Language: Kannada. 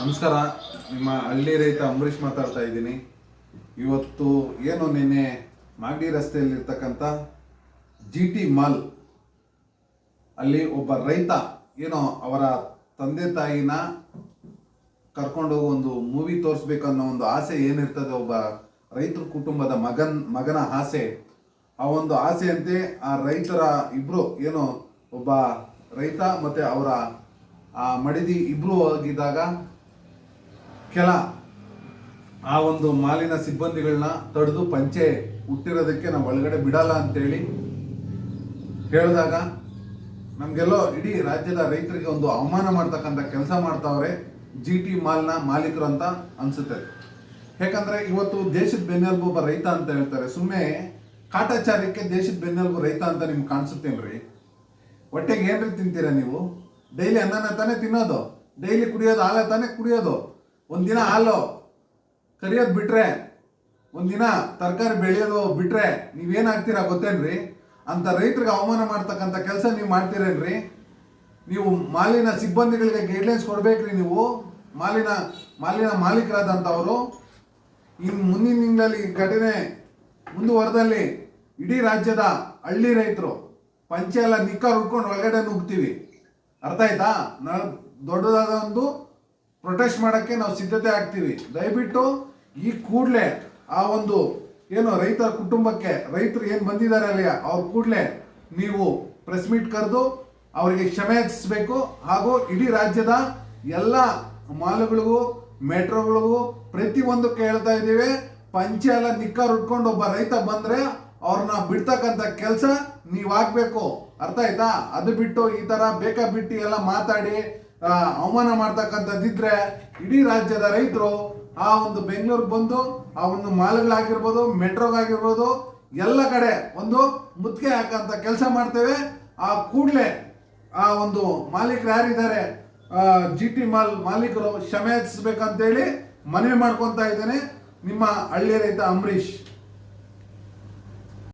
ನಮಸ್ಕಾರ. ನಿಮ್ಮ ಹಳ್ಳಿ ರೈತ ಅಂಬರೀಷ್ ಮಾತಾಡ್ತಾ ಇದ್ದೀನಿ. ಇವತ್ತು ಏನು ನಿನ್ನೆ ಮಾಗಡಿ ರಸ್ತೆಯಲ್ಲಿರ್ತಕ್ಕಂಥ ಜಿ ಟಿ ಮಾಲ್ ಅಲ್ಲಿ ಒಬ್ಬ ರೈತ ಏನೋ ಅವರ ತಂದೆ ತಾಯಿನ ಕರ್ಕೊಂಡು ಒಂದು ಮೂವಿ ತೋರಿಸ್ಬೇಕು ಅನ್ನೋ ಒಂದು ಆಸೆ ಏನಿರ್ತದೆ, ಒಬ್ಬ ರೈತರ ಕುಟುಂಬದ ಮಗನ್, ಮಗನ ಆಸೆ. ಆ ಒಂದು ಆಸೆಯಂತೆ ಆ ರೈತರ ಇಬ್ರು ಏನು ಒಬ್ಬ ರೈತ ಮತ್ತೆ ಅವರ ಆ ಮಡಿದಿ ಇಬ್ರು ಆಗಿದ್ದಾಗ ಕೆಲ ಆ ಒಂದು ಮಾಲಿನ ಸಿಬ್ಬಂದಿಗಳನ್ನ ತಡೆದು ಪಂಚೆ ಹುಟ್ಟಿರೋದಕ್ಕೆ ನಾವು ಒಳಗಡೆ ಬಿಡಲ್ಲ ಅಂತೇಳಿ ಹೇಳಿದಾಗ ನಮಗೆಲ್ಲೋ ಇಡೀ ರಾಜ್ಯದ ರೈತರಿಗೆ ಒಂದು ಅವಮಾನ ಮಾಡ್ತಕ್ಕಂಥ ಕೆಲಸ ಮಾಡ್ತಾವ್ರೆ ಜಿ ಟಿ ಮಾಲ್ನ ಮಾಲೀಕರು ಅಂತ ಅನಿಸುತ್ತೆ. ಯಾಕಂದರೆ ಇವತ್ತು ದೇಶದ ಬೆನ್ನೆಲುಬು ಒಬ್ಬ ರೈತ ಅಂತ ಹೇಳ್ತಾರೆ. ಸುಮ್ಮನೆ ಕಾಟಾಚಾರಕ್ಕೆ ದೇಶದ ಬೆನ್ನೆಲುಬು ರೈತ ಅಂತ ನಿಮ್ಗೆ ಕಾಣಿಸುತ್ತೇನ್ರಿ? ಹೊಟ್ಟೆಗೆ ಏನ್ರಿ ತಿಂತೀರಾ ನೀವು? ಡೈಲಿ ಅನ್ನನ ತಾನೇ ತಿನ್ನೋದು. ಡೈಲಿ ಕುಡಿಯೋದು, ಹಾಲ ತಾನೇ ಕುಡಿಯೋದು. ಒಂದಿನ ಹಾಲು ಕರಿಯೋದು ಬಿಟ್ರೆ, ಒಂದಿನ ತರಕಾರಿ ಬೆಳೆಯೋದು ಬಿಟ್ರೆ ನೀವೇನಾಗ್ತೀರಾ ಗೊತ್ತೇನ್ರಿ? ಅಂತ ರೈತರಿಗೆ ಅವಮಾನ ಮಾಡ್ತಕ್ಕಂಥ ಕೆಲಸ ನೀವು ಮಾಡ್ತೀರೇನ್ರಿ? ನೀವು ಮಾಲಿನ ಸಿಬ್ಬಂದಿಗಳಿಗೆ ಗೈಡ್ಲೈನ್ಸ್ ಕೊಡಬೇಕ್ರಿ ನೀವು. ಮಾಲಿನ ಮಾಲಿನ ಮಾಲೀಕರಾದಂಥವರು. ಇನ್ನು ಮುಂದಿನ ತಿಂಗಳಲ್ಲಿ ಘಟನೆ ಮುಂದುವರೆದಲ್ಲಿ ಇಡೀ ರಾಜ್ಯದ ಹಳ್ಳಿ ರೈತರು ಪಂಚೆ ಎಲ್ಲ ನಿಕ್ಕ ಉಟ್ಕೊಂಡು ಒಳಗಡೆ ನುಗ್ತೀವಿ ಅರ್ಥ ಆಯ್ತಾ? ದೊಡ್ಡದಾದ ಒಂದು ಪ್ರೊಟೆಸ್ಟ್ ಮಾಡೋಕ್ಕೆ ನಾವು ಸಿದ್ಧತೆ ಆಗ್ತೀವಿ. ದಯವಿಟ್ಟು ಈ ಕೂಡಲೇ ಆ ಒಂದು ಏನು ರೈತರ ಕುಟುಂಬಕ್ಕೆ ರೈತರು ಏನು ಬಂದಿದ್ದಾರೆ ಅಲ್ಲಿ ಅವ್ರ ಕೂಡಲೇ ನೀವು ಪ್ರೆಸ್ ಮೀಟ್ ಕರೆದು ಅವರಿಗೆ ಕ್ಷಮೆ ಹಾಗೂ ಇಡೀ ರಾಜ್ಯದ ಎಲ್ಲ ಮಾಲುಗಳಿಗೂ, ಮೆಟ್ರೋಗಳಿಗೂ ಪ್ರತಿಯೊಂದಕ್ಕೆ ಹೇಳ್ತಾ ಇದ್ದೀವಿ, ಪಂಚೆ ಎಲ್ಲ ನಿಕ್ಕರ್ ಉಟ್ಕೊಂಡು ಒಬ್ಬ ರೈತ ಬಂದ್ರೆ ಅವ್ರನ್ನ ಬಿಡ್ತಕ್ಕಂಥ ಕೆಲಸ ನೀವು ಆಗ್ಬೇಕು. ಅರ್ಥ ಆಯ್ತಾ? ಅದು ಬಿಟ್ಟು ಈ ತರ ಬೇಕಾ ಬಿಟ್ಟು ಎಲ್ಲ ಮಾತಾಡಿ ಅವಮಾನ ಮಾಡ್ತಕ್ಕಂಥದ್ದಿದ್ರೆ ಇಡೀ ರಾಜ್ಯದ ರೈತರು ಆ ಒಂದು ಬೆಂಗಳೂರಿಗೆ ಬಂದು, ಆ ಒಂದು ಮಾಲ್ಗಳಾಗಿರ್ಬೋದು, ಮೆಟ್ರೋಗಾಗಿರ್ಬೋದು, ಎಲ್ಲ ಕಡೆ ಒಂದು ಮುತ್ತಿಗೆ ಹಾಕಂತ ಕೆಲಸ ಮಾಡ್ತೇವೆ. ಆ ಕೂಡಲೇ ಆ ಒಂದು ಮಾಲೀಕರು ಯಾರಿದ್ದಾರೆ ಜಿ ಟಿ ಮಾಲ್ ಮಾಲೀಕರು ಕ್ಷಮೆ ಯಾಚಿಸ್ಬೇಕಂತೇಳಿ ಮನವಿ ಮಾಡ್ಕೊತಾ ಇದ್ದೇನೆ. ನಿಮ್ಮ ಹಳ್ಳಿ ರೈತ ಅಂಬರೀಷ್.